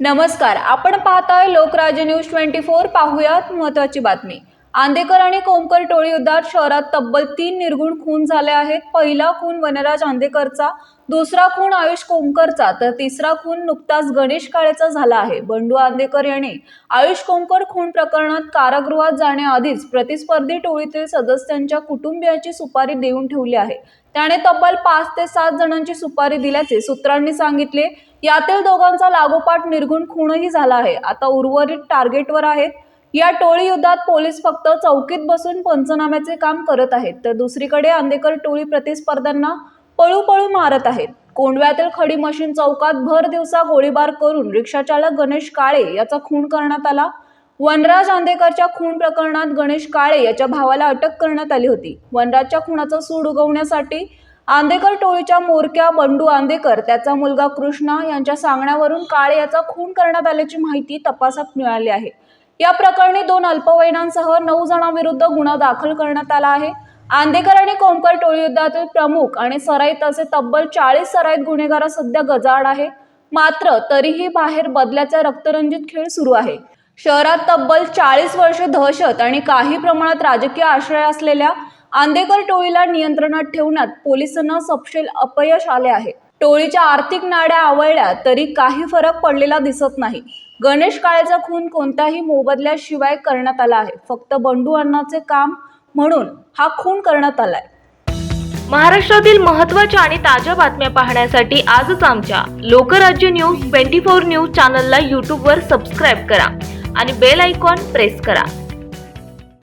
नमस्कार आपण पाहताय लोकराज्य न्यूज ट्वेंटी फोर पाहूयात महत्वाची बातमी. आंदेकर आणि कोमकर टोळी युद्धात शहरात तब्बल तीन निर्गुण खून झाले आहेत. पहिला खून वनराज आंदेकरचा दुसरा खून आयुष कोमकरचा तर तिसरा खून नुकताच गणेश काळेचा झाला आहे. बंडू आंदेकर याने आयुष कोमकर खून प्रकरणात कारागृहात जाण्याआधीच प्रतिस्पर्धी टोळीतील सदस्यांच्या कुटुंबियाची सुपारी देऊन ठेवली आहे. त्याने तब्बल पाच ते सात जणांची सुपारी दिल्याचे सूत्रांनी सांगितले. यातील दोघांचा लागोपाठ निर्गुण खूनही झाला आहे. आता उर्वरित टार्गेटवर आहेत. या टोळी युद्धात पोलीस फक्त चौकीत बसून पंचनाम्याचे काम करत आहेत. तर दुसरीकडे आंदेकर टोळी प्रतिस्पर्ध्यांना पळू पळू मारत आहेत. कोंडव्यातील खडी मशीन चौकात भर दिवसा गोळीबार करून रिक्षाचालक गणेश काळे याचा खून करण्यात आला. वनराज आंदेकरच्या खून प्रकरणात गणेश काळे याच्या भावाला अटक करण्यात आली होती. वनराजच्या खुनाचा सूड उगवण्यासाठी आंदेकर टोळीच्या मोरक्या बंडू आंदेकर त्याचा मुलगा कृष्णा यांच्या सांगण्यावरून काळे याचा खून करण्यात आल्याची माहिती तपासात मिळाली आहे. या प्रकरणी दोन अल्पवयीनांसह नऊ जणांविरुद्ध गुन्हा दाखल करण्यात आला आहे. आंदेकर आणि कोमकर टोळी युद्धातील प्रमुख आणि सराईत असे तब्बल चाळीस सराईत गुन्हेगार सध्या गजाआड आहे. मात्र तरीही बाहेर बदल्याचा रक्तरंजित खेळ सुरू आहे. शहरात तब्बल चाळीस वर्षे दहशत आणि काही प्रमाणात राजकीय आश्रय असलेल्या आंदेकर टोळीला नियंत्रणात ठेवण्यात पोलिसांना सपशेल अपयश आले आहे. टोळीच्या आर्थिक नाड्या आवळल्या तरी काही फरक पडलेला दिसत नाही. गणेश काळेचा खून कोणत्याही मोबदल्याशिवाय करण्यात आला आहे. फक्त बंडू अण्णाचे काम म्हणून हा खून करण्यात आलाय. महाराष्ट्रातील महत्त्वाच्या आणि ताज्या बातम्या पाहण्यासाठी आजच आमच्या Lokrajya news twenty four news चॅनलला यूट्यूबवर सबस्क्राईब करा आणि बेल आयकॉन प्रेस करा.